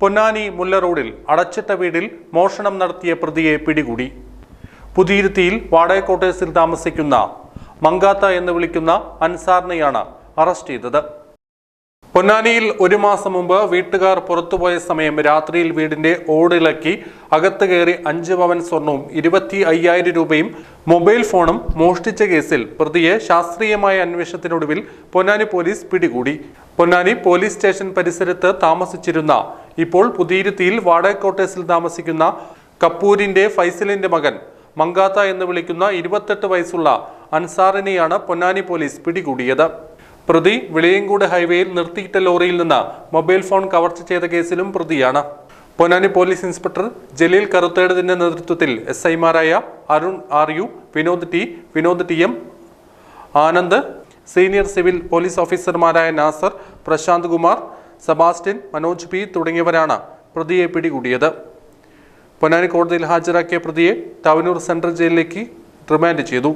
പൊന്നാനി മുല്ല റോഡിൽ അടച്ചിട്ട വീടിൽ മോഷണം നടത്തിയ പ്രതിയെ പിടികൂടി. പുതിയിരുത്തിയിൽ വാടക താമസിക്കുന്ന മങ്കാത്ത എന്ന് വിളിക്കുന്ന അൻസാറിനെയാണ് അറസ്റ്റ് ചെയ്തത്. പൊന്നാനിയിൽ ഒരു മാസം മുമ്പ് വീട്ടുകാർ പുറത്തുപോയ സമയം രാത്രിയിൽ വീടിന്റെ ഓടിളക്കി അകത്ത് കയറി അഞ്ച് പവൻ സ്വർണവും ഇരുപത്തി അയ്യായിരം രൂപയും മൊബൈൽ ഫോണും മോഷ്ടിച്ച കേസിൽ പ്രതിയെ ശാസ്ത്രീയമായ അന്വേഷണത്തിനൊടുവിൽ പൊന്നാനി പോലീസ് പിടികൂടി. പൊന്നാനി പോലീസ് സ്റ്റേഷൻ പരിസരത്ത് താമസിച്ചിരുന്ന ഇപ്പോൾ പുതിയിരുത്തിയിൽ വാടക ക്വാർട്ടേഴ്സിൽ താമസിക്കുന്ന കപ്പൂരിന്റെ ഫൈസലിന്റെ മകൻ മങ്കാത്ത എന്ന് വിളിക്കുന്ന ഇരുപത്തെട്ട് വയസ്സുള്ള അൻസാറിനെയാണ് പൊന്നാനി പോലീസ് പിടികൂടിയത്. പ്രതി വിളയങ്കോട് ഹൈവേയിൽ നിർത്തിയിട്ട ലോറിയിൽ നിന്ന് മൊബൈൽ ഫോൺ കവർച്ച ചെയ്ത കേസിലും പ്രതിയാണ്. പൊന്നാനി പോലീസ് ഇൻസ്പെക്ടർ ജലീൽ കറുത്തേടതിന്റെ നേതൃത്വത്തിൽ എസ് ഐമാരായ Arun R U Vinod T Vinod T M Anand senior civil police ഓഫീസർമാരായ നാസർ പ്രശാന്ത് കുമാർ സെബാസ്റ്റ്യൻ മനോജ് പി തുടങ്ങിയവരാണ് പ്രതിയെ പിടികൂടിയത്. പൊന്നാനി കോടതിയിൽ ഹാജരാക്കിയ പ്രതിയെ തവനൂർ സെൻട്രൽ ജയിലിലേക്ക് റിമാൻഡ് ചെയ്തു.